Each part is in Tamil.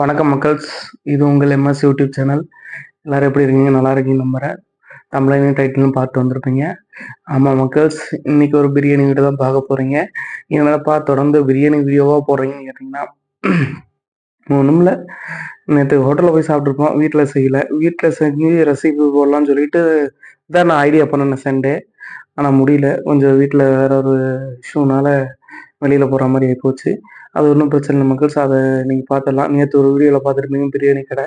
வணக்கம் மக்கள்ஸ். இது உங்கள் எம்எஸ் யூடியூப் சேனல். எல்லோரும் எப்படி இருக்கீங்க? நல்லா இருக்கீங்க நம்புகிறேன் தமிழையும் டைட்டிலும் பார்த்து வந்திருப்பீங்க. ஆமாம் மக்கள்ஸ் இன்றைக்கி ஒரு பிரியாணி வீடியோ தான் பார்க்க போகிறீங்க என்னப்பா தொடர்ந்து பிரியாணி வீடியோவாக போடுறீங்கன்னு கேட்டிங்கன்னா ஒன்றும் இல்லை. நேற்று ஹோட்டலில் போய் சாப்பிட்ருப்போம் வீட்டில் செய்யலை. வீட்டில் செஞ்சு ரெசிபி போடலாம்னு சொல்லிட்டு தான் நான் ஐடியா பண்ணினேன் சண்டே ஆனால் முடியல. கொஞ்சம் வீட்டில் வேற ஒரு இஷ்யூனால வெளியில் போகிற மாதிரி ஆகிப்போச்சு அது ஒன்றும் பிரச்சனை இல்லை மக்கள்ஸ் அதை நீங்கள் பார்த்துடலாம். நேற்று ஒரு வீடியோவில் பார்த்துருப்பீங்க பிரியாணி கடை.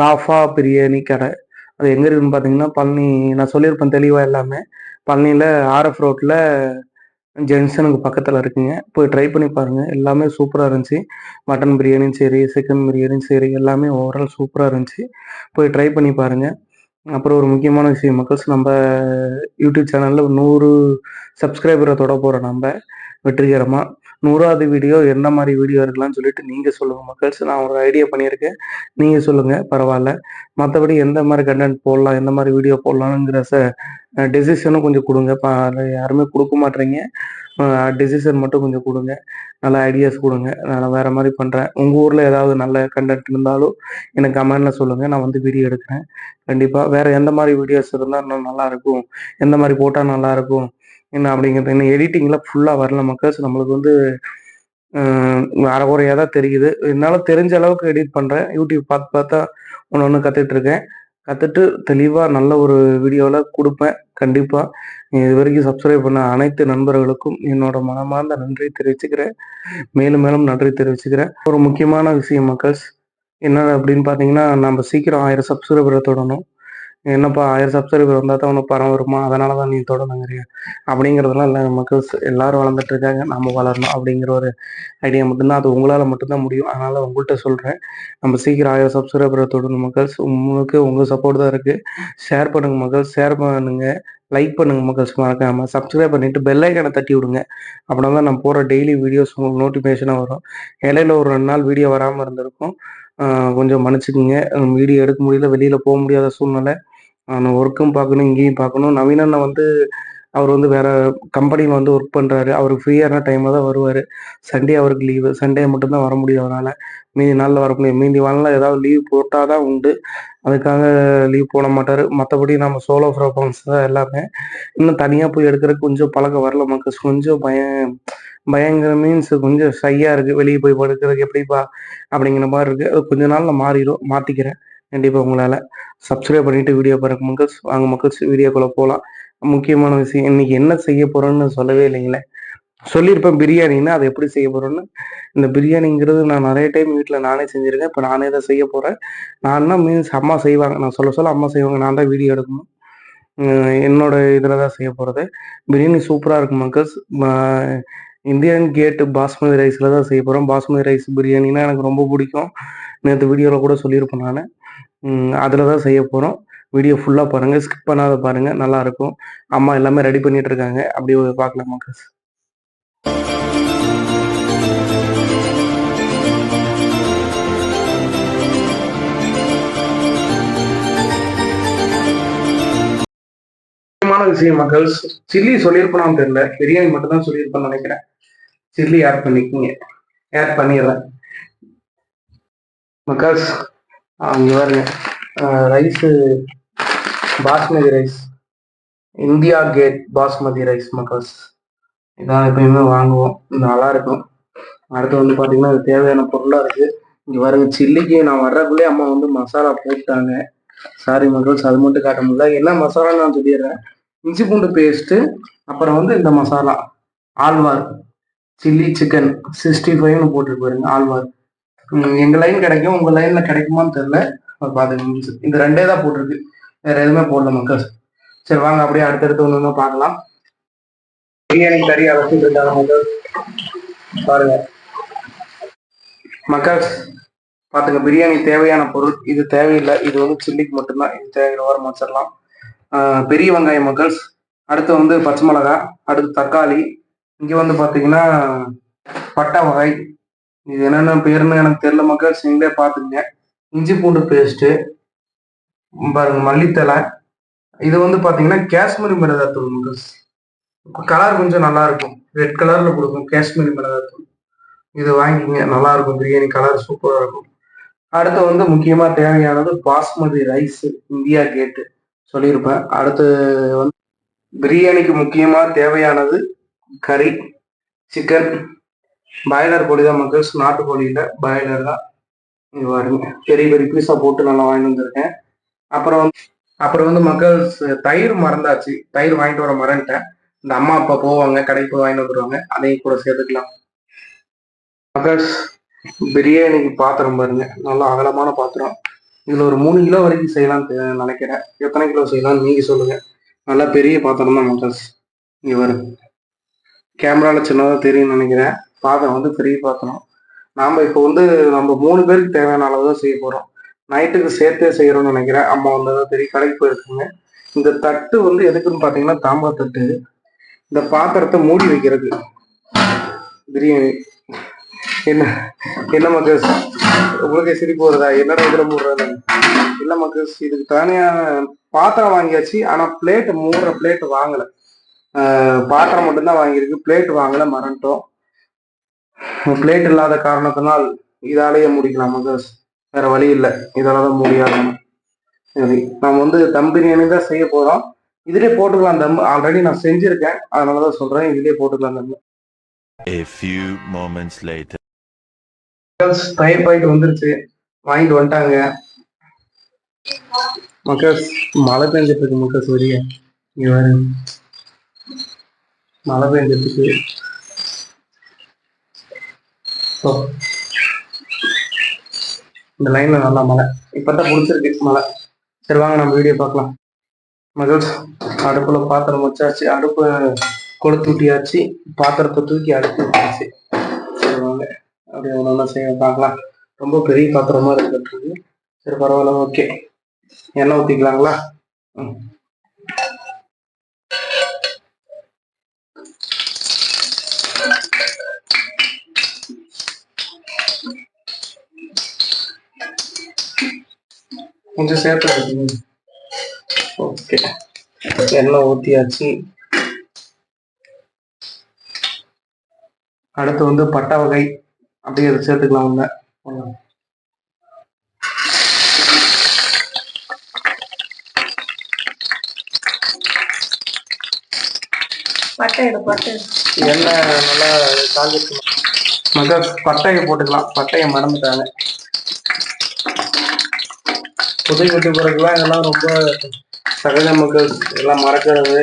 காஃபா பிரியாணி கடை. அது எங்கே இருக்குன்னு பார்த்தீங்கன்னா பழனி நான் சொல்லியிருப்பேன் தெளிவாக எல்லாமே. பழனியில் ஆர்எஃப் ரோட்டில் ஜென்ஷனுக்கு பக்கத்தில் இருக்குங்க. போய் ட்ரை பண்ணி பாருங்கள் எல்லாமே சூப்பராக இருந்துச்சு. மட்டன் பிரியாணியும் சரி சிக்கன் பிரியாணியும் சரி எல்லாமே ஓவரால் சூப்பராக இருந்துச்சு. போய் ட்ரை பண்ணி பாருங்கள் அப்புறம் ஒரு முக்கியமான விஷயம் மக்கள்ஸ் நம்ம யூடியூப் சேனலில் நூறு சப்ஸ்கிரைபரை தொட போகிறோம் நம்ம. வெற்றிகரமாக நூறாவது வீடியோ என்ன மாதிரி வீடியோ இருக்கலாம்னு சொல்லிட்டு நீங்கள் சொல்லுங்கள் மக்கள்ஸ். நான் ஒரு ஐடியா பண்ணியிருக்கேன். நீங்கள் சொல்லுங்கள் பரவாயில்ல. மற்றபடி எந்த மாதிரி கண்டென்ட் போடலாம் எந்த மாதிரி வீடியோ போடலாம்ங்கிற ச டெசிஷனும் கொஞ்சம் கொடுங்க. யாருமே கொடுக்க மாட்டேறீங்க. டெசிஷன் மட்டும் கொஞ்சம் கொடுங்க. நல்ல ஐடியாஸ் கொடுங்க. நான் வேறு மாதிரி பண்ணுறேன் உங்கள் ஊரில் ஏதாவது நல்ல கண்டென்ட் இருந்தாலும் எனக்கு கமெண்டில் சொல்லுங்கள் நான் வந்து வீடியோ எடுக்கிறேன். கண்டிப்பாக வேறு எந்த மாதிரி வீடியோஸ் இருந்தால் இன்னும் நல்லாயிருக்கும் எந்த மாதிரி போட்டால் நல்லாயிருக்கும் என்ன அப்படிங்கிறது என்ன எடிட்டிங்லாம் ஃபுல்லாக வரல மக்கள்ஸ் நம்மளுக்கு வந்து அறகுறையாக தான் தெரியுது. என்னால் தெரிஞ்ச அளவுக்கு எடிட் பண்ணுறேன் யூடியூப் பார்த்து பார்த்தா ஒன்று ஒன்று கற்றுட்ருக்கேன் கற்றுட்டு தெளிவாக நல்ல ஒரு வீடியோவில் கொடுப்பேன். கண்டிப்பாக இது வரைக்கும் சப்ஸ்கிரைப் பண்ண அனைத்து நண்பர்களுக்கும் என்னோட மனமார்ந்த நன்றி தெரிவிச்சுக்கிறேன். மேலும் மேலும் நன்றி தெரிவிச்சுக்கிறேன். ஒரு முக்கியமான விஷயம் மக்கள்ஸ் என்ன அப்படின்னு பார்த்தீங்கன்னா நம்ம சீக்கிரம் ஆயிரம் சப்ஸ்கிரைபரை தொடணும். என்னப்பா ஆயிரம் சப்ஸ்கிரைபர் வந்தால் தான் உனக்கு பணம் வருமா? அதனால தான் நீ தொடங்குறிய. அப்படிங்கிறதெல்லாம் இல்லை. நமக்கு எல்லாரும் வளர்ந்துட்டு இருக்காங்க. நம்ம வளரணும் அப்படிங்கிற ஒரு ஐடியா மட்டும்தான். அது உங்களால் மட்டும்தான் முடியும். அதனால் உங்கள்கிட்ட சொல்கிறேன் நம்ம சீக்கிரம் ஆயிரம் சப்ஸ்கிரைபரை தொடணும் மக்கள்ஸ் உங்களுக்கு உங்கள் சப்போர்ட் தான் இருக்குது ஷேர் பண்ணுங்கள் மக்கள். ஷேர் பண்ணுங்கள் லைக் பண்ணுங்க மக்கள்ஸ் மறக்காமல் சப்ஸ்கிரைப் பண்ணிட்டு பெல் ஐக்கனை தட்டி விடுங்க. அப்படின்னா தான் நான் போகிற டெய்லி வீடியோஸ் உங்களுக்கு நோட்டிஃபிகேஷனாக வரும். இடையில ஒரு ரெண்டு நாள் வீடியோ வராமல் இருந்திருக்கும். கொஞ்சம் மன்னிச்சுக்குங்க. வீடியோ எடுக்க முடியல. வெளியில் போக முடியாத சூழ்நிலை. நான் ஒர்க்கும் பார்க்கணும் இங்கேயும் பார்க்கணும். நவீனண்ணா வந்து அவர் வந்து வேற கம்பெனியில் வந்து ஒர்க் பண்ணுறாரு அவருக்கு ஃப்ரீயான டைமில் தான் வருவார். சண்டே அவருக்கு லீவு சண்டே மட்டும்தான் வர முடியும் அவரால். மீதி நாளில் வர முடியும். மீதி நாளில் ஏதாவது லீவ் போட்டால் தான் உண்டு. அதுக்காக லீவ் போட மாட்டார். மற்றபடி நம்ம சோலோ ப்ராப்ளம்ஸ் தான் எல்லாமே. இன்னும் தனியாக போய் எடுக்கிறதுக்கு கொஞ்சம் பழக்கம் வரல மக்கள். கொஞ்சம் பயம் பயங்கர மீன்ஸ் கொஞ்சம் ஷையாக இருக்குது வெளியே போய் படுக்கிறதுக்கு எப்படிப்பா? அப்படிங்கிற மாதிரி இருக்குது அது கொஞ்ச நாளில் மாறிடும். மாற்றிக்கிறேன் கண்டிப்பாக உங்களால் சப்ஸ்கிரைப் பண்ணிட்டு வீடியோ பாருங்க மக்கள்ஸ் வாங்க மக்கள்ஸ் வீடியோக்குள்ளே போகலாம் முக்கியமான விஷயம் இன்னைக்கு என்ன செய்ய போகிறோன்னு சொல்லவே இல்லைங்களே. சொல்லியிருப்பேன் பிரியாணின்னா அதை எப்படி செய்ய போகிறோன்னு இந்த பிரியாணிங்கிறது நான் நிறைய டைம் வீட்டில் நானே செஞ்சுருக்கேன். இப்போ நானே தான் செய்ய போகிறேன் நான் தான் மீன்ஸ் அம்மா செய்வாங்க. நான் சொல்ல சொல்ல அம்மா செய்வாங்க. நான் தான் வீடியோ எடுக்கணும். என்னோட இதில் தான் செய்ய போகிறது பிரியாணி சூப்பராக இருக்கும் மக்கள்ஸ் இந்தியன் கேட் பாஸ்மதி ரைஸில் தான் செய்ய போகிறோம் பாஸ்மதி ரைஸ் பிரியாணினா எனக்கு ரொம்ப பிடிக்கும். நேற்று வீடியோவில் கூட சொல்லியிருப்பேன் நான். அதில் தான் செய்ய போகிறோம் வீடியோ ஃபுல்லாக பாருங்கள் ஸ்கிப் பண்ணாத பாருங்கள் நல்லாயிருக்கும். அம்மா எல்லாமே ரெடி பண்ணிகிட்டு இருக்காங்க அப்படியே பார்க்கலாமா மக்கள்ஸ் முக்கியமான விஷயம் மக்கள்ஸ் சில்லி சொல்லியிருப்பேனான்னு தெரியல. பிரியாணி மட்டும் தான் சொல்லியிருப்பேன்னு நினைக்கிறேன். சில்லி ஆட் பண்ணிக்கிங்க. ஆட் பண்ணிடுறேன். மக்கள்ஸ் அங்கே பாருங்க. Rice basmati rice India Gate basmati rice மக்கள்ஸ். இதான் எப்பயுமே வாங்குவோம். நல்லா இருக்கும். அடுத்து வந்து பார்த்தீங்கன்னா அது தேவையான பொருளாக இருக்குது இங்கே பாருங்க சில்லிக்கு நான் வர்றதுக்குள்ளே அம்மா வந்து மசாலா போட்டாங்க சாரி மக்கள்ஸ் அது மட்டும் காட்ட முடியல. என்ன மசாலான்னு நான் சொல்லிடுறேன். இஞ்சி பூண்டு பேஸ்ட்டு அப்புறம் வந்து இந்த மசாலா. ஆழ்வார். சில்லி சிக்கன் சிக்ஸ்டி ஃபைவ்னு போட்டுட்டு பாருங்க ஆழ்வார். எங்கள் லைன் கிடைக்கும் உங்கள் லைனில் கிடைக்குமான்னு தெரில பார்த்துங்க இந்த ரெண்டே தான் போட்டிருக்கு. வேற எதுவுமே போடல மக்கள். சரி வாங்க அப்படியே அடுத்தடுத்து ஒன்று ஒன்று பார்க்கலாம். பிரியாணி கறி அரைச்சிட்டு இருக்காங்க மக்கள். பாருங்க. மக்கள் பார்த்துங்க பிரியாணி தேவையான பொருள். இது தேவையில்லை. இது வந்து சில்லிக்கு மட்டும்தான். இது தேவையான ஓரம் வச்சிடலாம். பெரிய வெங்காயம் மக்கள்ஸ் அடுத்து வந்து பச்சை மிளகாய் அடுத்து தக்காளி. இங்கே வந்து பார்த்தீங்கன்னா பட்டை வகை இது என்னென்ன பேருன்னு எனக்கு தெரியல மக்கள் நீங்களே பார்த்துங்க இஞ்சி பூண்டு பேஸ்ட்டு பாருங்க மல்லித்தலை இது வந்து பார்த்தீங்கன்னா காஷ்மீரி மிளகாத்தூள் மக்கள்ஸ். கலர் கொஞ்சம் நல்லா இருக்கும். ரெட் கலர்ல கொடுக்கும் காஷ்மீரி மிளகாத்தூள். இது வாங்கிக்கிங்க நல்லா இருக்கும். பிரியாணி கலர் சூப்பராக இருக்கும். அடுத்து வந்து முக்கியமாக தேவையானது பாஸ்மதி ரைஸ் இந்தியா கேட்டு சொல்லியிருப்பேன். அடுத்து வந்து பிரியாணிக்கு முக்கியமாக தேவையானது கறி சிக்கன் பாய்லர் கோழி தான் மக்கள்ஸ் நாட்டுக்கோழியில் பாய்லர் தான். இங்கே பாருங்க. பெரிய பெரிய பீஸா போட்டு நல்லா வாங்கிட்டு வந்திருக்கேன். அப்புறம் வந்து அப்புறம் வந்து மக்கள்ஸ் தயிர் மறந்தாச்சு. தயிர் வாங்கிட்டு வர மறந்துட்டேன். இந்த அம்மா அப்பா போவாங்க. கடைக்கு போய் வாங்கிட்டு வந்துருவாங்க. அதையும் கூட சேர்த்துக்கலாம். மக்கள்ஸ் பிரியாணிக்கு பாத்திரம் பாருங்க. நல்லா அகலமான பாத்திரம். இதுல ஒரு மூணு கிலோ வரைக்கும் செய்யலாம்னு நினைக்கிறேன். எத்தனை கிலோ செய்யலாம்னு நீங்க சொல்லுங்க. நல்லா பெரிய பாத்திரம் தான் மக்கள்ஸ் இங்க வரும் கேமரால சின்னதாக தெரியும்னு நினைக்கிறேன். பாத்திரம் வந்து பெரிய பாத்திரம் நாம் இப்போ வந்து நம்ம மூணு பேருக்கு தேவையான அளவு தான் செய்ய போகிறோம் நைட்டுக்கு சேர்த்தே செய்கிறோம்னு நினைக்கிறேன். அம்மா வந்ததாக தெரியும் கடைக்கு போயிருக்குங்க. இந்த தட்டு வந்து எதுக்குன்னு பார்த்தீங்கன்னா தாம்பா தட்டு. இந்த பாத்திரத்தை மூடி வைக்கிறது. பிரியாணி. என்ன என்ன மக்கள் உங்களுக்கே சிரிப்பு வருதா? என்னடா இதில் மூடுறது இல்லை மக்கள் இதுக்கு தனியாக பாத்திரம் வாங்கியாச்சு. ஆனால் பிளேட் மூடுற பிளேட் வாங்கலை. பாத்திரம் மட்டும்தான் வாங்கியிருக்கு. பிளேட் வாங்கலை மறந்துட்டோம். பிளேட் இல்லாத காரணத்தினால் இதாலேயே முடிக்கலாம். மக்கள் வேற வழி இல்லை. இதால தான் முடியாது சரி நம்ம வந்து தம் பிரியாணி தான் செய்ய போறோம். இதுலயே போட்டுக்கலாம். தம் ஆல்ரெடி நான் செஞ்சிருக்கேன். அதனால தான் சொல்றேன். இதுலயே போட்டுக்கலாம் dum A few moments later. தயிர் பாக்கெட் வந்துருச்சு. வாங்கிட்டு வந்துட்டாங்க. மக்கள் மழை பெஞ்சிட்டு இருக்கு. மக்கள் வெளிய இங்க மழை பெஞ்சிட்டு இருக்கு. ஸோ இந்த லைன்ல நல்லா மழை. இப்பதான் பிடிச்சிருக்கு மழை. சரி வாங்க நம்ம வீடியோ பார்க்கலாம். மகிழ்ச்சி அடுப்புல பாத்திரம் வச்சாச்சு. அடுப்பு கொளுத்து ஊட்டியாச்சு பாத்திரத்தை தூக்கி அடுப்பு வச்சாச்சு. சரி வாங்க. அப்படியே ஒன்று செய்ய பார்க்கலாம். ரொம்ப பெரிய பாத்திரமா இருக்கிறது. சரி பரவாயில்ல ஓகே எண்ணெய் ஊற்றிக்கலாங்களா ம். கொஞ்சம் சேர்த்து. ஓகே எண்ணெய் ஊற்றியாச்சு அடுத்து வந்து பட்டை வகை அப்படியே அதை சேர்த்துக்கலாம் உள்ள. எண்ணெய் நல்லா காஞ்சிருக்கணும் மக்கள் பட்டையை போட்டுக்கலாம். பட்டையை மறந்துட்டாங்க. புதை குட்டி பிறகுலாம் இதெல்லாம் ரொம்ப சகஜ மக்கள். எல்லாம் மறக்கிறது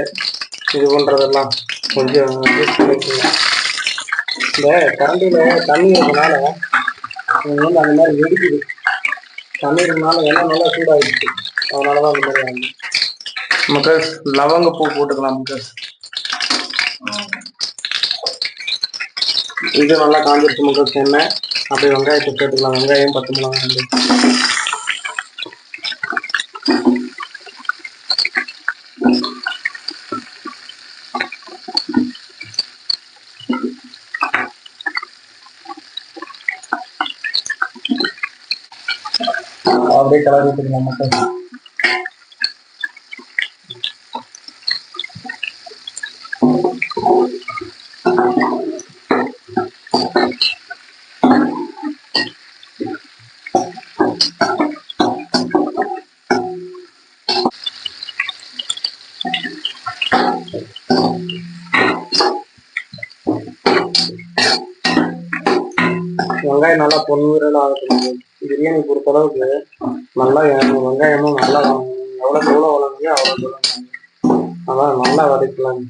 இது பண்ணுறதெல்லாம் கொஞ்சம் இந்த கரண்டியில் தண்ணி இருக்கனால வந்து அந்த மாதிரி வெடிக்குது. தண்ணி இருக்கனால எல்லாம் நல்லா சூடாகிடுச்சு அதனால தான் அந்த மாதிரி ஆகுது. மக்கள் லவங்க பூ போட்டுக்கலாம் மக்கள் இது நல்லா காஞ்சிருச்சு மக்கள் எண்ணெய். அப்படியே வெங்காயத்தை போட்டுக்கலாம் வெங்காயம் பத்து மிளகாய் ரெண்டு அப்படியே கலர் விட்டுக்கலாம் மக்கள் அளவுக்கு நல்லா வெங்காயமும் நல்லா எவ்வளோ எவ்வளோ வளருங்க அவ்வளோ அதான் நல்லா வதக்கலாம்.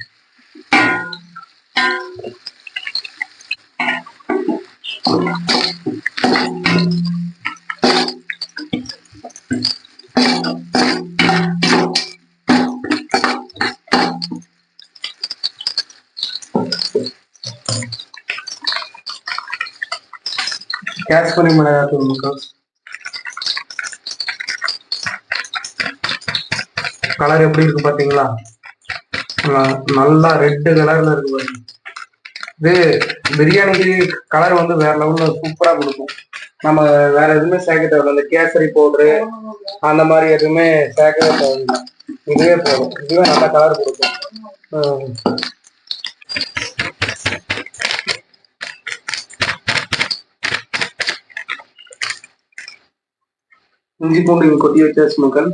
கேஸ் பண்ணி மிளகாத்தூள் மக்கள் கலர் எப்படி இருக்கு பாத்தீங்களா? நல்லா ரெட் கலர்ல இருக்கு பாருங்க. இது பிரியாணிக்கு கலர் வந்து வேற லெவல்ல சூப்பரா கொடுக்கும். நம்ம வேற எதுவுமே சேர்க்க தேவையில்ல. இந்த கேசரி பவுடரு அந்த மாதிரி எதுவுமே சேர்க்கவே தேவையில்லை. இதுவே போதும். இதுவே நல்ல கலர் கொடுக்கும். இஞ்சி பூண்டு கொட்டி வச்சாச்சு மக்கள்.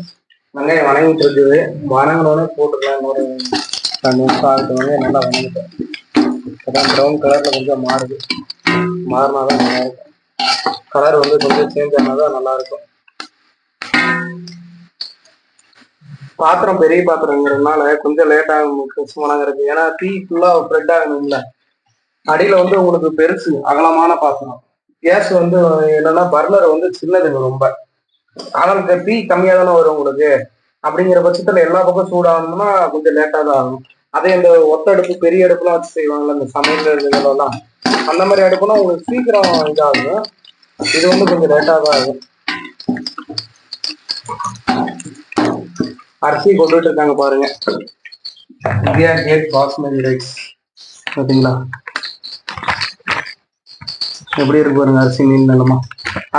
வெங்காயம் வணங்கிட்டு இருக்குது. வணங்கினோடனே போட்டுக்கலாம். ஒரு ரெண்டு நிமிஷம் ஆகிட்டு நல்லா வணங்கிட்டேன் அதான் ப்ரௌன் கலரில் கொஞ்சம் மாறுது. மாறினா தான் நல்லா இருக்கும். கலர் வந்து கொஞ்சம் சேஞ்ச் ஆனால் தான் நல்லா இருக்கும். பாத்திரம் பெரிய பாத்திரங்கிறதுனால கொஞ்சம் லேட் ஆகும். வணங்குறது ஏன்னா டீ ஃபுல்லாக ஸ்ப்ரெட் ஆகணும்ல. அடியில் வந்து உங்களுக்கு பெருசு அகலமான பாத்திரம். கேஸ் வந்து என்னன்னா பர்னர் வந்து சின்னதுங்க ரொம்ப. ஆனால் கட்டி கம்மியா தானே வரும் உங்களுக்கு? அப்படிங்கிற பட்சத்துல எல்லா பக்கம் சூடாகணும்னா கொஞ்சம் லேட்டா தான் ஆகும். அதே இந்த ஒத்த அடுப்பு பெரிய அடுப்புலாம் வச்சு செய்வாங்கல்ல இந்த சமையல் இதுகளெல்லாம் அந்த மாதிரி அடுப்புனா உங்களுக்கு சீக்கிரம் இதாகும். இது வந்து கொஞ்சம் லேட்டா தான் ஆகும். அரிசி கொண்டுட்டு இருக்காங்க பாருங்க. India Gate basmati rice. பார்த்தீங்களா? எப்படி இருக்கு பாருங்க அரிசி மீன் நிலமா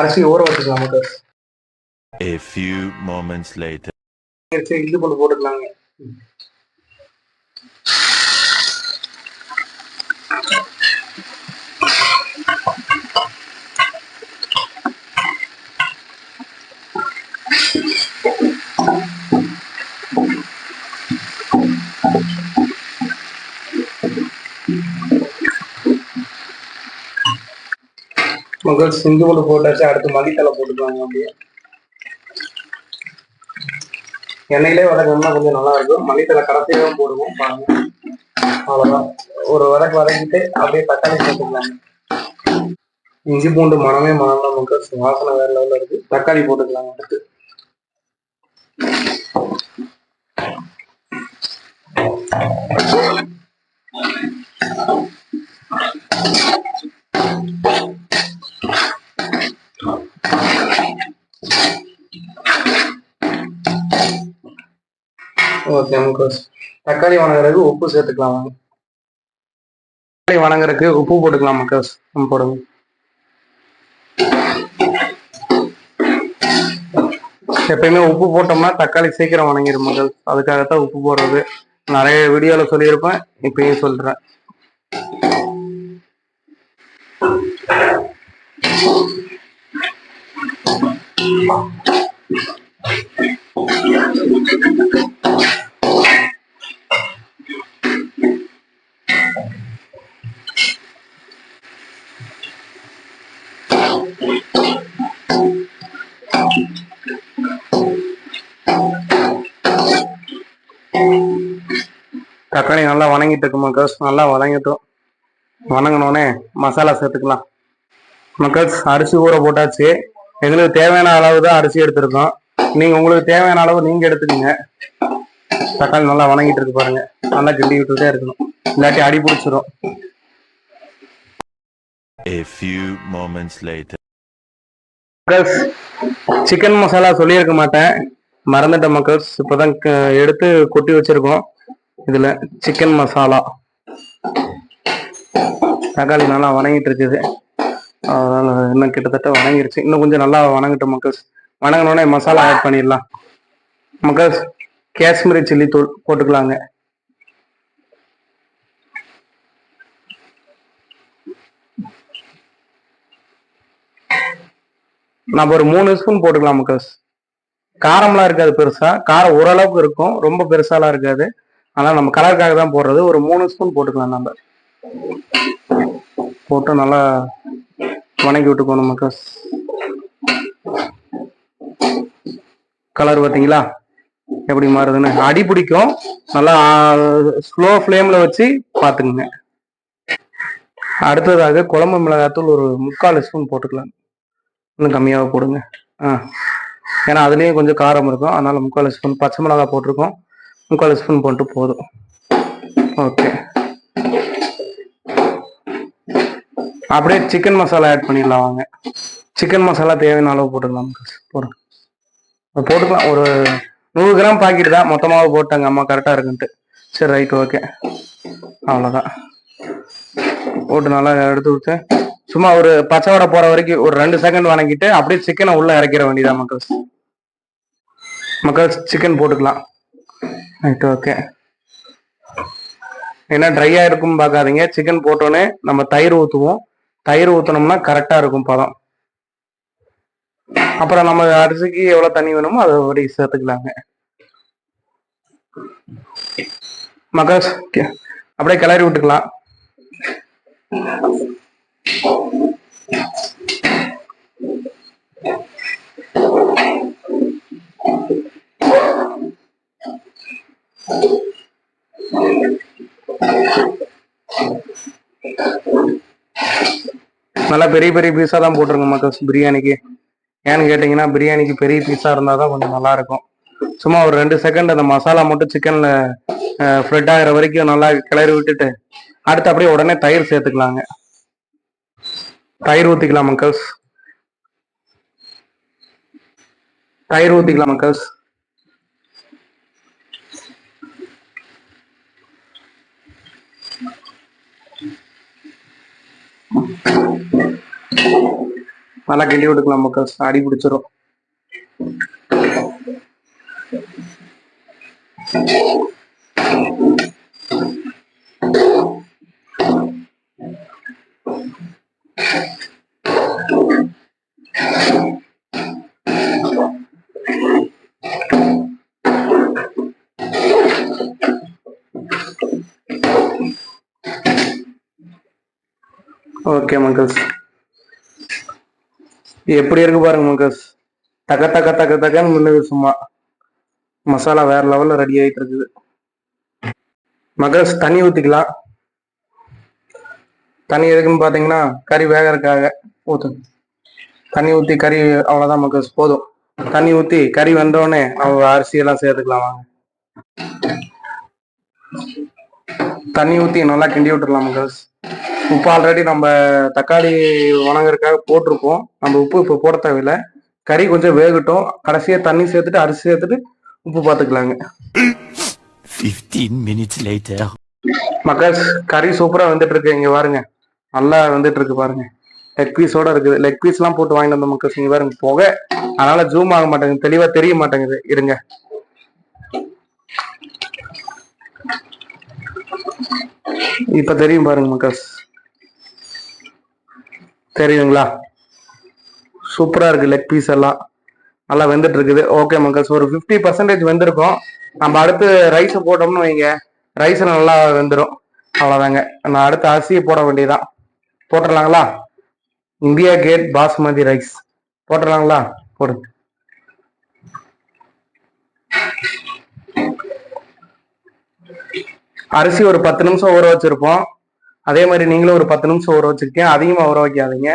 அரிசி ஊற வச்சுக்கலாம் மட்டும். A few moments later. சரி இது கொண்டு போட்டுக்கலாங்க மக்கள் சிந்து கொண்டு போட்டாச்சு அடுத்து மல்லித்தலை போட்டுக்கலாங்க அப்படியே எண்ணெயிலே வதக்கணும்னா கொஞ்சம் நல்லா இருக்கும். மல்லித்தலை கடைசியாக போடுவோம். பாருங்க. அவ்வளோதான் ஒரு வதக்கு வதக்கிட்டு அப்படியே தக்காளி போட்டுக்கலாம். இஞ்சி பூண்டு மனமே மனம் நமக்கு வாசனை வேற லெவலில் இருக்கு. தக்காளி போட்டுக்கலாம் அடுத்து. ஓகே தக்காளி வணங்குறதுக்கு உப்பு சேர்த்துக்கலாம் வாங்க. தக்காளி வணங்குறதுக்கு உப்பு போட்டுக்கலாம் மக்கள் நம்ம போடுங்க. எப்பயுமே உப்பு போட்டோம்னா தக்காளி சீக்கிரம் வணங்கிடும் மக்கள் அதுக்காகத்தான் உப்பு போடுறது. நிறைய வீடியோல சொல்லியிருப்பேன் இப்பயும் சொல்றேன். தக்காளி நல்லா வணங்கிட்டு இருக்கு மக்கள்ஸ் நல்லா வதங்கட்டும் வணங்கினோடனே மசாலா சேர்த்துக்கலாம். மக்கள்ஸ் அரிசி ஊற போட்டாச்சு. எங்களுக்கு தேவையான அளவு தான் அரிசி எடுத்திருக்கோம். நீங்க உங்களுக்கு தேவையான அளவு நீங்க எடுத்துக்கோங்க. தக்காளி நல்லா வணங்கிட்டு இருக்கு பாருங்க. நல்லா கிண்டி விட்டுட்டே இருக்கணும். இல்லாட்டி அடி பிடிச்சிரும். A few moments later. மக்கள்ஸ் சிக்கன் மசாலா சொல்லியிருக்க மாட்டேன். மறந்துட்ட மக்கள்ஸ். இப்போதான் எடுத்து கொட்டி வச்சிருக்கோம். இதுல சிக்கன் மசாலா தக்காளி நல்லா வணங்கிட்டு இருக்குது அதனால இன்னும் கிட்டத்தட்ட வணங்கிருச்சு. இன்னும் கொஞ்சம் நல்லா வணங்கட்டும் மக்கள்ஸ். வணங்கினோடனே மசாலா ஆட் பண்ணிடலாம். மக்கள்ஸ் காஷ்மீரி சில்லி தூள் போட்டுக்கலாங்க. நம்ம ஒரு மூணு ஸ்பூன் போட்டுக்கலாம் மக்கள்ஸ். காரம்லாம் இருக்காது பெருசா. காரம் ஓரளவுக்கு இருக்கும். ரொம்ப பெருசாலாம் இருக்காது. ஆனால் நம்ம கலருக்காக தான் போடுறது. ஒரு மூணு ஸ்பூன் போட்டுக்கலாம் நம்ம. போட்டு நல்லா வணக்கி விட்டுக்கோ நமக்கு. கலர் பார்த்தீங்களா எப்படி மாறுதுன்னு? அடி பிடிக்கும். நல்லா ஸ்லோ ஃப்ளேமில் வச்சு பார்த்துக்குங்க. அடுத்ததாக குழம்பு மிளகாத்தூள் ஒரு முக்கால் ஸ்பூன் போட்டுக்கலாம். இன்னும் கம்மியாக போடுங்க. ஆ. ஏன்னா அதுலேயும் கொஞ்சம் காரம் இருக்கும். அதனால் முக்கால் ஸ்பூன் பச்சை மிளகா போட்டிருக்கோம். முக்கால் ஸ்பூன் போட்டு போதும். ஓகே அப்படியே சிக்கன் மசாலா ஆட் பண்ணிடலாம் வாங்க. சிக்கன் மசாலா தேவையான அளவு போட்டுக்கலாம் போகிறோம் போட்டுக்கலாம். ஒரு நூறு கிராம் பாக்கெட் தான். மொத்தமாக போட்டாங்க. அம்மா கரெக்டாக இருக்குன்ட்டு. சரி ரைட் ஓகே அவ்வளோதான் போட்டு நல்லா எடுத்து விட்டு சும்மா ஒரு பச்சை வடை போகிற வரைக்கும் ஒரு ரெண்டு செகண்ட் வணங்கிட்டு அப்படியே சிக்கனை உள்ளே இறக்கிற வேண்டியதா மக்கள்ஸ் மக்கள்ஸ் சிக்கன் போட்டுக்கலாம். Right okay. ஏன்னா ட்ரையாக இருக்கும் பார்க்காதீங்க. சிக்கன் போட்டோன்னே நம்ம தயிர் ஊற்றுவோம் தயிர் ஊற்றினோம்னா கரெக்டாக இருக்கும் பதம். அப்புறம் நம்ம அரிசிக்கு எவ்வளோ தண்ணி வேணுமோ அதை அப்படி சேர்த்துக்கலாங்க. மகாஸ் அப்படியே கிளறி விட்டுக்கலாம். நல்லா பெரிய பெரிய பீஸா தான் போட்டுருங்க மக்கள்ஸ் பிரியாணிக்கு. ஏன்னு கேட்டிங்கன்னா பிரியாணிக்கு பெரிய பீஸா இருந்தால் தான் கொஞ்சம் நல்லா இருக்கும். சும்மா ஒரு ரெண்டு செகண்ட் அந்த மசாலா மட்டும் சிக்கன்ல ஃப்ரெட் ஆகிற வரைக்கும் நல்லா கிளறி விட்டுட்டு அடுத்து அப்படியே உடனே தயிர் சேர்த்துக்கலாங்க. தயிர் ஊற்றிக்கலாம் மக்கள்ஸ். தயிர் ஊற்றிக்கலாம் மக்கள்ஸ். நல்லா கிண்டி விட்டுக்கலாம் மக்கள்ஸ் அடி பிடிச்சிரும் ஓகே மங்கல்ஸ் எப்படி இருக்கு பாருங்க மங்கல்ஸ் தக்க தக்க தக்க தக்கன்னு மின்னுது சும்மா மசாலா வேற லெவல்ல ரெடி ஆயிட்டு இருக்குது. மகள்ஸ் தண்ணி ஊத்திக்கலாம். தண்ணி எதுக்குன்னு பாத்தீங்கன்னா கறி வேகறதுக்காக ஊத்து தண்ணி ஊத்தி கறி அவ்வளவுதான் மக்கள்ஸ் போதும். தண்ணி ஊத்தி கறி வந்தோடனே அவங்க அரிசி எல்லாம் சேர்த்துக்கலாம் வாங்க. தண்ணி ஊத்தி நல்லா கிண்டி விட்டுடலாம் மக்கள்ஸ் உப்பு ஆல்ரெடி நம்ம தக்காளி வணங்குறதுக்காக போட்டிருப்போம் நம்ம உப்பு இப்போ போட தேவையில்லை. கறி கொஞ்சம் வேகட்டும். கடைசியா தண்ணி சேர்த்துட்டு அரிசி சேர்த்துட்டு உப்பு பார்த்துக்கலாங்க 15 minutes later. மக்கள்ஸ் கறி சூப்பரா வந்துட்டு இருக்கு. இங்க பாருங்க. நல்லா வந்துட்டு இருக்கு பாருங்க. லெக் பீஸோட இருக்குது. லெக் பீஸ் எல்லாம் போட்டு வாங்கிட்டு வந்த மக்கள்ஸ் இங்க பாருங்க புகை. அதனால ஜூம் ஆக மாட்டேங்குது. தெளிவா தெரிய மாட்டேங்குது. இருங்க. இப்ப தெரியும் பாருங்க மக்கள்ஸ் தெரியுங்களா சூப்பராக இருக்குது லெக் பீஸ் எல்லாம். நல்லா வெந்துட்டு இருக்குது. ஓகே மக்கள்ஸ் ஒரு 50% பர்சன்டேஜ் வெந்திருக்கும். நம்ம அடுத்து ரைஸை போட்டோம்னு வைங்க. ரைஸ் நல்லா வெந்துடும் அவ்வளோதாங்க நான் அடுத்து அரிசியை போட வேண்டியதுதான் போட்டுடலாங்களா? இந்தியா கேட் பாஸ்மதி ரைஸ் போட்டுடலாங்களா? போடுங்க அரிசி ஒரு பத்து நிமிஷம் ஊற வச்சிருப்போம். அதே மாதிரி நீங்களும் ஒரு பத்து நிமிஷம் ஊற வச்சிருக்கீங்க அதிகமாக ஊற வைக்காதீங்க.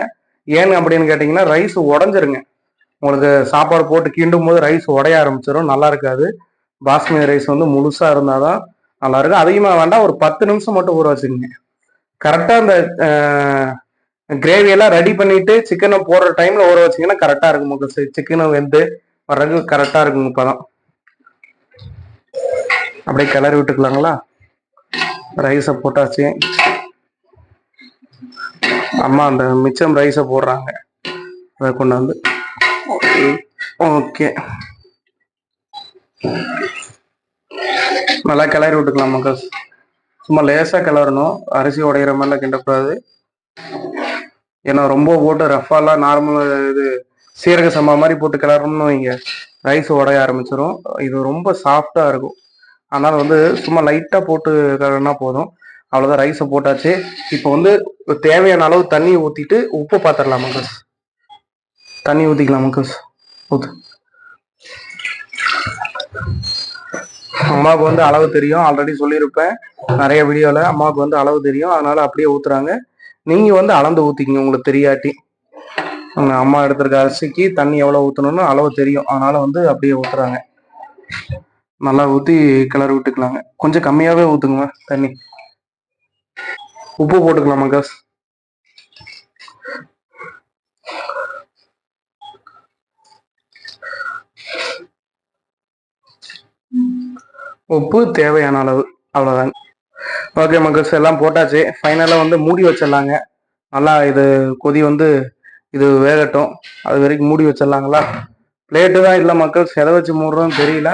ஏன்னு அப்படின்னு கேட்டிங்கன்னா ரைஸ் உடஞ்சிருங்க. உங்களுக்கு சாப்பாடு போட்டு கிண்டும் போது ரைஸ் உடைய ஆரம்பிச்சிடும் நல்லா இருக்காது. பாஸ்மதி ரைஸ் வந்து முழுசாக இருந்தால் தான் நல்லா இருக்கும். அதிகமாக வேண்டாம் ஒரு பத்து நிமிஷம் மட்டும் ஊற வச்சுக்கோங்க. கரெக்டாக அந்த கிரேவியெல்லாம் ரெடி பண்ணிட்டு சிக்கனை போடுற டைம்ல ஊற வச்சிங்கன்னா கரெக்டாக இருக்கும் உங்களுக்கு சிக்கனை வெந்து வர்றதுக்கு கரெக்டாக இருக்குங்க இப்பதான். அப்படியே கிளறி விட்டுக்கலாங்களா? ரைஸை போட்டாச்சு. அம்மா அந்த மிச்சம் ரைஸை போடுறாங்க. அதை கொண்டாந்து ஓகே. நல்லா கிளறி விட்டுக்கலாம் மக்கள். சும்மா லேசாக கிளறணும். அரிசி உடையிற மாதிரிலாம் கிண்டக்கூடாது. ஏன்னா ரொம்ப போட்டு ரஃபாலாம் நார்மல் இது சீரக சம்பா மாதிரி போட்டு கிளறணும்னு வைங்க. ரைஸ் உடைய ஆரம்பிச்சிடும் இது ரொம்ப சாஃப்டாக இருக்கும். அதனால் வந்து சும்மா லைட்டாக போட்டு கிளறினா போதும். அவ்வளோதான் ரைஸை போட்டாச்சு. இப்போ வந்து தேவையான அளவு தண்ணி ஊற்றிட்டு உப்பு பார்த்துடலாம் மக்கள்ஸ் தண்ணி ஊற்றிக்கலாம் மக்கள்ஸ் ஊத்து. அம்மாவுக்கு வந்து அளவு தெரியும். ஆல்ரெடி சொல்லியிருப்பேன். நிறைய வீடியோவில் அம்மாவுக்கு வந்து அளவு தெரியும். அதனால அப்படியே ஊற்றுறாங்க நீங்கள் வந்து அளந்து ஊற்றிக்கிங்க உங்களுக்கு தெரியாட்டி. அம்மா எடுத்திருக்க அரிசிக்கு தண்ணி எவ்வளோ ஊற்றணும்னு அளவு தெரியும். அதனால வந்து அப்படியே ஊற்றுறாங்க நல்லா ஊற்றி கிளறி விட்டுக்கலாங்க. கொஞ்சம் கம்மியாகவே ஊற்றுங்க தண்ணி. உப்பு போட்டுக்கலாம் மகாஸ் உப்பு தேவையான அளவு அவ்வளோதாங்க ஓகே மக்கள்ஸ் எல்லாம் போட்டாச்சு. ஃபைனலாக வந்து மூடி வச்சிடலாங்க. நல்லா இது கொதி வந்து இது வேகட்டும். அது வரைக்கும் மூடி வச்சிடலாங்களா? பிளேட்டு தான் இல்லை மக்கள்ஸ் எதை வச்சு மூடுறோம்னு தெரியல.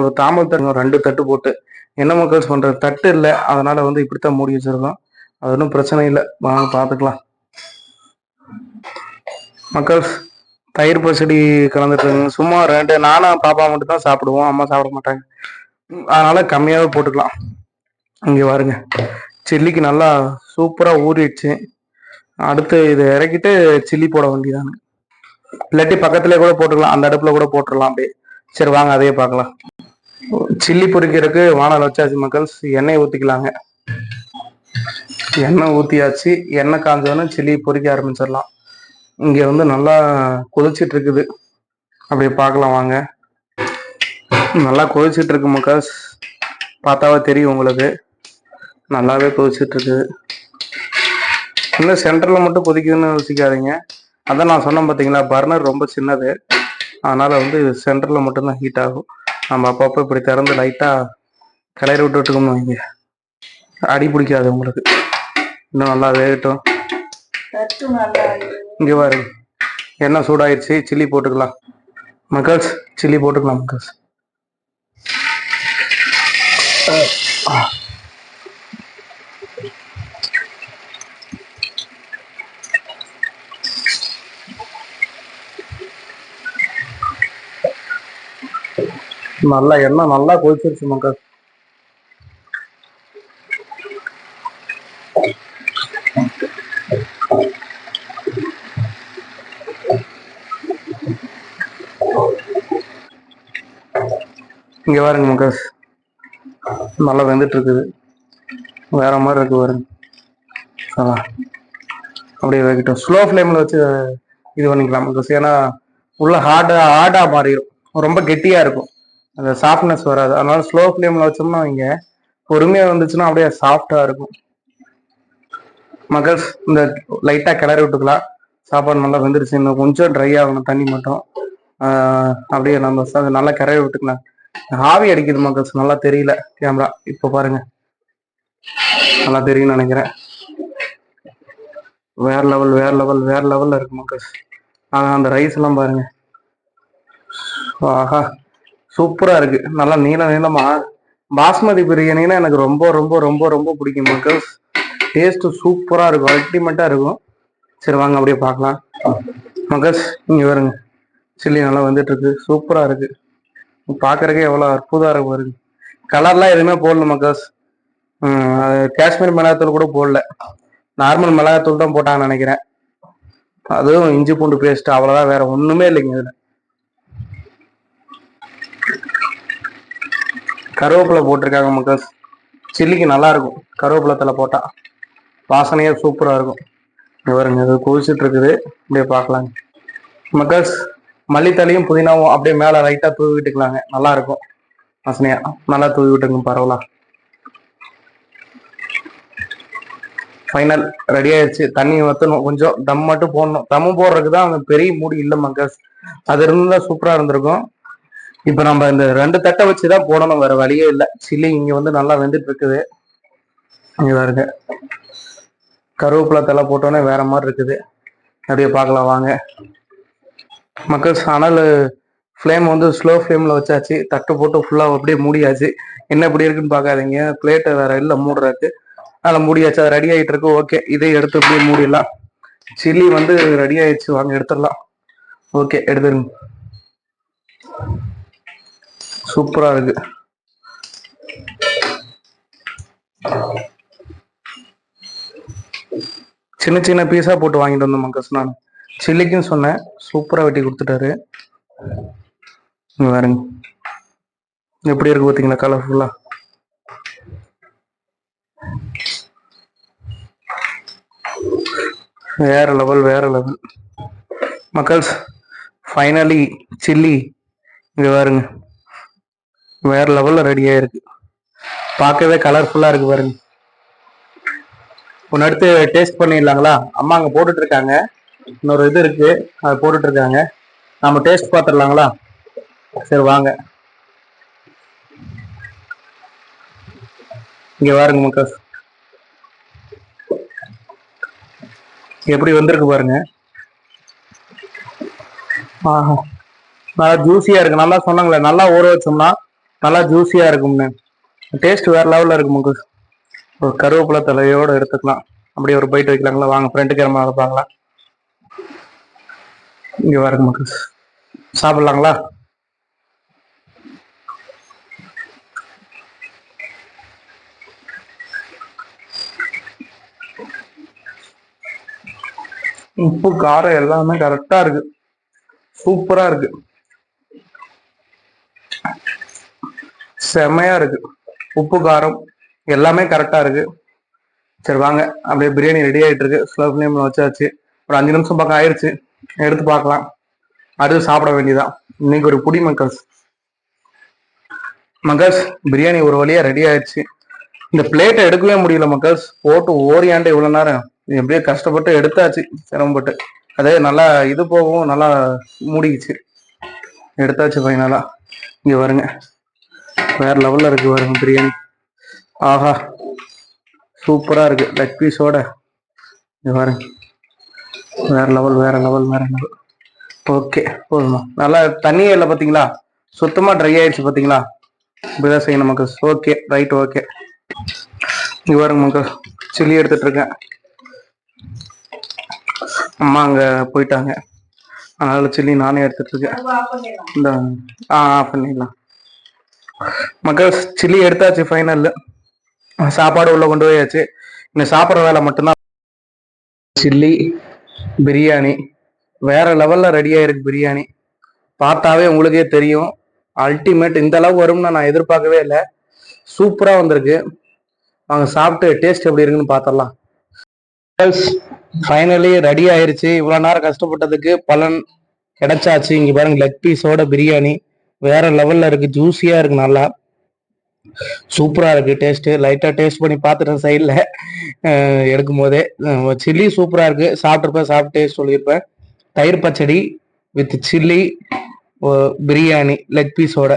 ஒரு தாமல் தட்டு ரெண்டு தட்டு போட்டு. என்ன மக்கள்ஸ் பண்ணுறது தட்டு இல்லை. அதனால் வந்து இப்படித்தான் மூடி வச்சுருக்கோம் அது ஒன்றும் பிரச்சனை இல்லை. வாங்க பார்த்துக்கலாம் மக்கள்ஸ் தயிர் பச்சடி கலந்துட்டு சும்மா ரெண்டு நானும் பாப்பா மட்டும் தான் சாப்பிடுவோம். அம்மா சாப்பிட மாட்டாங்க. அதனால கம்மியாகவே போட்டுக்கலாம். இங்கே பாருங்க. சில்லிக்கு நல்லா சூப்பராக ஊறிடுச்சு. அடுத்து இதை இறக்கிட்டு சில்லி போட வேண்டியதாங்க இல்லாட்டி பக்கத்துலேயே கூட போட்டுக்கலாம். அந்த அடுப்பில் கூட போட்டுடலாம் அப்படியே. சரி வாங்க அதையே பார்க்கலாம் சில்லி பொரிக்கிறதுக்கு வானல் வச்சாச்சு மக்கள். எண்ணெய் ஊற்றிக்கலாங்க எண்ணெய் ஊற்றியாச்சு எண்ணெய் காஞ்சோன்னு சில்லி பொரிக்க ஆரம்பிச்சிடலாம். இங்கே வந்து நல்லா கொதிச்சிட்டு இருக்குது அப்படியே பார்க்கலாம் வாங்க. நல்லா கொதிச்சிட்டு இருக்கு முக்காஸ் பார்த்தாவே தெரியும் உங்களுக்கு. நல்லாவே கொதிச்சிட்டு இருக்குது இன்னும் சென்டரில் மட்டும் கொதிக்குதுன்னு யோசிக்காதீங்க. அதான் நான் சொன்னேன் பார்த்தீங்களா பர்னர் ரொம்ப சின்னது. அதனால் வந்து சென்டரில் மட்டும்தான் ஹீட் ஆகும். நம்ம அப்பப்போ இப்படி திறந்து லைட்டா கிளறி விட்டுட்டுக்கோம் இங்கே அடி பிடிக்காது உங்களுக்கு. இன்னும் நல்லா வேகட்டும். இங்க பாருங்க. எண்ணெய் சூடாயிருச்சு சில்லி போட்டுக்கலாம். மக்கள்ஸ் சில்லி போட்டுக்கலாம் மக்கள்ஸ். நல்லா எண்ணெய் நல்லா கொதிச்சிருச்சு மக்கள் இங்கே பாருங்க மக்கள்ஸ் நல்லா வெந்துட்டு இருக்குது வேற மாதிரி இருக்கு பாருங்க. அதான் அப்படியே வைக்கட்டும். ஸ்லோ ஃப்ளேமில் வச்சு இது பண்ணிக்கலாம் மக்கள்ஸ் ஏன்னா உள்ள ஹார்டாக ஹார்டாக மாறிடும் ரொம்ப கெட்டியாக இருக்கும். அந்த சாஃப்ட்னஸ் வராது. அதனால ஸ்லோ ஃப்ளேமில் வச்சோம்னா இங்கே பொறுமையாக வந்துச்சுன்னா அப்படியே சாஃப்டாக இருக்கும். மக்கள்ஸ் இந்த லைட்டாக கிளறி விட்டுக்கலாம். சாப்பாடு நல்லா வெந்துருச்சு. இன்னும் கொஞ்சம் ட்ரை ஆகணும். தண்ணி மட்டும். அப்படியே நம்ம நல்லா கிளறி விட்டுக்கலாம். ஆவி அடிக்குது மக்கள்ஸ் நல்லா தெரியல கேமரா இப்போ பாருங்க. நல்லா தெரியும்னு நினைக்கிறேன். வேற லெவல் வேற லெவல் வேற லெவல்ல இருக்கு மக்கள்ஸ் ஆனா அந்த ரைஸ் எல்லாம் பாருங்க. ஆஹா சூப்பரா இருக்கு. நல்லா நீள நீளமா. பாஸ்மதி பிரியாணின்னா எனக்கு ரொம்ப ரொம்ப ரொம்ப ரொம்ப பிடிக்கும் மக்கள்ஸ் டேஸ்ட் சூப்பரா இருக்கும். அல்டிமேட்டா இருக்கும். சரி வாங்க அப்படியே பார்க்கலாம். மக்கள்ஸ் இங்க வருங்க சில்லி நல்லா வந்துட்டு இருக்கு. சூப்பரா இருக்கு. பார்க்கறதுக்கே எவ்வளவு அற்புதம் இருக்கு பாருங்க. கலர்லாம் எதுவுமே போடல மக்காஸ் காஷ்மீர் மிளகாத்தூள் கூட போடல. நார்மல் மிளகாத்தூள் தான் போட்டாங்கன்னு நினைக்கிறேன். அதுவும் இஞ்சி பூண்டு பேஸ்ட் அவ்வளவுதான் வேற ஒண்ணுமே இல்லைங்க இதுல. கருவேப்பிலை போட்டிருக்காங்க மக்காஸ் சில்லிக்கு நல்லா இருக்கும். கருவேப்பிலை தலை போட்டா. வாசனையே சூப்பரா இருக்கும். இங்க பாருங்க இது கொதிச்சுட்டு இருக்குது. அப்படியே பார்க்கலாங்க. மக்காஸ் மல்லித்தலையும் புதினாவும் அப்படியே மேல லைட்டா தூவி விட்டுக்கலாங்க. நல்லா இருக்கும். வாசனையா? நல்லா தூவி விட்டுங்க பரவலா ஃபைனல் ரெடி ஆயிடுச்சு. தண்ணி ஊற்றணும் கொஞ்சம் தம் மட்டும் போடணும். தம்மு போடுறதுக்கு தான் அந்த பெரிய மூடி இல்லை மங்கஸ். அது இருந்தா சூப்பரா இருந்திருக்கும். இப்போ நம்ம இந்த ரெண்டு தட்டை வச்சு தான் போடணும். வேற வழியே இல்லை. சில்லி இங்க வந்து நல்லா வெந்துட்டு இருக்குது. இங்க பாருங்க. கருவேப்பிலை தலை போட்டோன்னே வேற மாதிரி இருக்குது. அப்படியே பார்க்கலாம். வாங்க. மக்கள்ஸ் அனல் ஃப்ளேம் வந்து ஸ்லோ ஃப்ளேமில் வச்சாச்சு. தட்டு போட்டு ஃபுல்லாக அப்படியே மூடியாச்சு. என்ன இப்படி இருக்குன்னு பார்க்காதீங்க. பிளேட்டை வேற இல்லை மூடுறதுக்கு. அதில் மூடியாச்சு. அது ரெடி ஆகிட்டு இருக்கு. ஓகே இதை எடுத்து அப்படியே மூடிடலாம். சில்லி வந்து ரெடி ஆயிடுச்சு. வாங்க எடுத்துடலாம். ஓகே எடுத்துருங்க சூப்பராக இருக்கு. சின்ன சின்ன பீஸா போட்டு வாங்கிட்டு வந்தோம் மக்கள்ஸ் நான் சில்லிக்குன்னு சொன்னேன். சூப்பராக வெட்டி கொடுத்துட்டாரு. இங்க பாருங்க. எப்படி இருக்கு பார்த்தீங்களா கலர்ஃபுல்லாக வேற லெவல் வேற லெவல் மக்கள்ஸ் ஃபைனலி சில்லி இங்கே பாருங்க. வேற லெவலில் ரெடி இருக்கு பார்க்கவே கலர்ஃபுல்லாக இருக்கு பாருங்க. ஒன்று அடுத்து டேஸ்ட் பண்ணிடலாங்களா? அம்மா அங்கே போட்டுட்டு இருக்காங்க. இன்னொரு இது இருக்கு. அது போட்டுட்டு இருக்காங்க நம்ம டேஸ்ட் பார்த்துடலாங்களா சரி வாங்க. இங்க பாருங்க முக்காஸ் எப்படி வந்திருக்கு பாருங்க. ஆஹா. நல்லா ஜூஸியா இருக்கு. நல்லா சொன்னாங்களே. நல்லா ஊற வச்சோம்னா நல்லா ஜூஸியா இருக்கும்னு. டேஸ்ட் வேற லெவல்ல இருக்கு மக்கள். ஒரு கருவேப்பிலை தலையோட எடுத்துக்கலாம். அப்படியே ஒரு பைட் வைக்கலாங்களா? வாங்க ஃப்ரெண்டு கேமரா பார்க்கலாம் இங்கே பாருங்க மக்கள். சாப்பிட்லாங்களா? உப்பு காரம் எல்லாமே கரெக்டாக இருக்கு. சூப்பராக இருக்கு. செமையாக இருக்கு. உப்பு காரம் எல்லாமே கரெக்டாக இருக்கு. சரி வாங்க. அப்படியே பிரியாணி ரெடி ஆகிட்டு இருக்கு. ஸ்லோ ஃப்ளேமில் வச்சாச்சு. ஒரு அஞ்சு நிமிஷம் பக்கம் ஆயிருச்சு. எடுத்து பார்க்கலாம். அடுத்து சாப்பிட வேண்டியதான் இன்னைக்கு ஒரு புடி மக்கள்ஸ். மக்கள்ஸ் பிரியாணி ஒரு வழியா ரெடி ஆயிடுச்சு. இந்த பிளேட்டை எடுக்கவே முடியல மக்கள்ஸ். போட்டு ஓரியாண்டு இவ்வளவு நேரம். எப்படியோ கஷ்டப்பட்டு எடுத்தாச்சு. சிரமப்பட்டு. அதே நல்லா இது போகவும் நல்லா மூடிக்குச்சு. எடுத்தாச்சு ஃபைனலா இங்க வருங்க வேற லெவல்ல இருக்கு பாருங்க பிரியாணி. ஆஹா. சூப்பரா இருக்கு. லெக் பீஸோட இங்க பாருங்க. வேற லெவல் வேற லெவல் வேற லெவல் ஓகே போதுமா நல்லா தண்ணியே இல்லை பார்த்தீங்களா சுத்தமா ட்ரை ஆயிடுச்சு பார்த்தீங்களா இப்படிதான் செய்யணும் மக்கள். ஓகே ரைட் ஓகே இங்க பாருங்க மக்கள். சில்லி எடுத்துட்டு இருக்கேன். அம்மா அங்க போயிட்டாங்க. அதனால சில்லி நானே எடுத்துட்டு இருக்கேன். இந்த ஆ ஆஃப் பண்ணிடலாம். மக்கள் சில்லி எடுத்தாச்சு ஃபைனல் சாப்பாடு உள்ள கொண்டு போயாச்சு. இன்னும் சாப்பிட்ற வேலை மட்டும்தான். சில்லி பிரியாணி. வேற லெவல்ல ரெடி ஆயிருக்கு பிரியாணி. பார்த்தாவே உங்களுக்கே தெரியும். அல்டிமேட் இந்த அளவு வரும்னு நான் எதிர்பார்க்கவே இல்லை. சூப்பரா வந்திருக்கு. அவங்க சாப்பிட்டு டேஸ்ட் எப்படி இருக்குன்னு பார்த்தலாம் ஃபைனலி ரெடி ஆயிருச்சு. இவ்வளோ நேரம் கஷ்டப்பட்டதுக்கு பலன் கிடைச்சாச்சு. இங்க பாருங்க லெக் பீஸோட பிரியாணி. வேற லெவல்ல இருக்கு. ஜூஸியா இருக்கு நல்லா. சூப்பரா இருக்கு டேஸ்ட் லைட்டா டேஸ்ட் பண்ணி பார்த்துட்டேன் சைடில் எடுக்கும் போதே சில்லி சூப்பரா இருக்கு. சாப்பிட்ருப்பேன் சாப்பிட்டு சொல்லியிருப்பேன். தயிர் பச்சடி வித் சில்லி பிரியாணி லெக் பீஸோட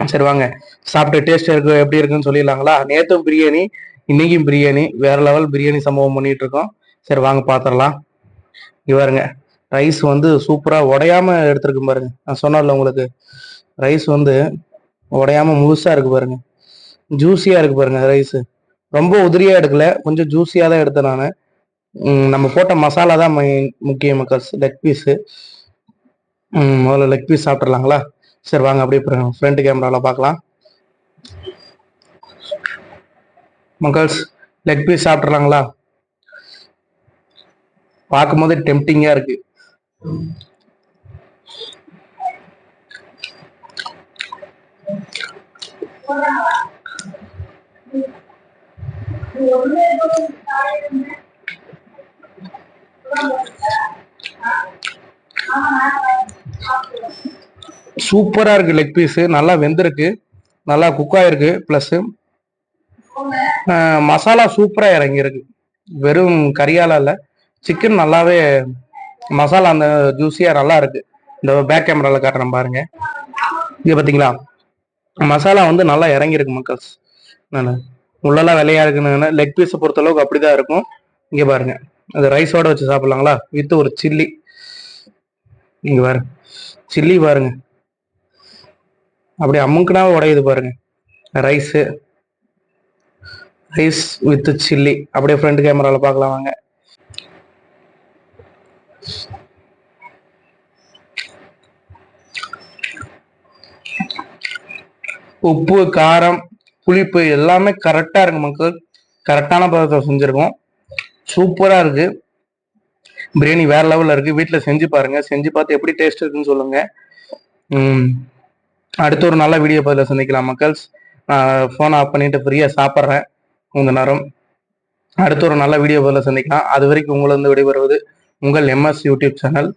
சரி வாங்க. சாப்பிட்டு டேஸ்ட் இருக்கு எப்படி இருக்குன்னு சொல்லிடலாங்களா? நேத்தும் பிரியாணி இன்னைக்கும் பிரியாணி. வேற லெவல் பிரியாணி சம்பவம் பண்ணிட்டு இருக்கோம் சரி வாங்க பாத்திரலாம். இவருங்க பாருங்க. ரைஸ் வந்து சூப்பரா உடையாம எடுத்திருக்கு பாருங்க. நான் சொன்னேன்ல உங்களுக்கு. ரைஸ் வந்து உடையாம முழுசா இருக்கு பாருங்க. ஜூஸியா இருக்கு பாருங்க ரைஸ் ரொம்ப உதிரியா எடுக்கல. கொஞ்சம் ஜூஸியா தான் எடுத்தேன் நான். நம்ம போட்ட மசாலா தான் முக்கிய மக்கள்ஸ் லெக் பீஸு முதல்ல லெக் பீஸ் சாப்பிட்றலாங்களா சரி வாங்க அப்படியே ஃப்ரண்ட் கேமராவில் பார்க்கலாம். மக்கள்ஸ் லெக் பீஸ் சாப்பிட்றலாங்களா பார்க்கும்போது டெம்டிங்காக இருக்குது சூப்பரா இருக்கு லெக் பீஸ் நல்லா வெந்திருக்கு. நல்லா குக் ஆயிருக்கு. ப்ளஸ் மசாலா சூப்பரா இறங்கியிருக்கு. வெறும் கறியால இல்லை சிக்கன் நல்லாவே மசாலா அந்த ஜூஸியா நல்லா இருக்கு. இந்த பேக் கேமரால காட்டுறேன் பாருங்க. இங்க பாத்தீங்களா? மசாலா வந்து நல்லா இறங்கியிருக்கு மக்கள்ஸ். நான் உள்ளெல்லாம் வெள்ளையா இருக்குன்னு லெக் பீஸை பொறுத்த அளவுக்கு அப்படிதான் இருக்கும். இங்கே பாருங்க. அது ரைஸோட வச்சு சாப்பிட்லாங்களா? வித் ஒரு சில்லி இங்கே பாருங்க. சில்லி பாருங்க. அப்படியே அமுக்குனாவே உடையுது பாருங்க. ரைஸு ரைஸ் வித் சில்லி அப்படியே ஃப்ரண்ட் கேமராவில் பார்க்கலாம் வாங்க. உப்பு காரம் புளிப்பு எல்லாமே கரெக்டாக இருக்கு மக்கள். கரெக்டான பதத்தை செஞ்சுருக்கோம். சூப்பராக இருக்குது பிரியாணி வேறு லெவலில் இருக்குது வீட்டில் செஞ்சு பாருங்கள் செஞ்சு பார்த்து எப்படி டேஸ்ட் இருக்குன்னு சொல்லுங்கள் அடுத்த ஒரு நல்ல வீடியோ பதில் சந்திக்கலாம் மக்கள்ஸ். நான் ஃபோன் ஆஃப் பண்ணிட்டு ஃப்ரீயாக சாப்பிட்றேன். கொஞ்ச நேரம். அடுத்த ஒரு நல்ல வீடியோ பதில் சந்திக்கலாம். அது வரைக்கும் உங்களிருந்து விடைபெறுவது உங்கள் எம்எஸ் யூடியூப் சேனல்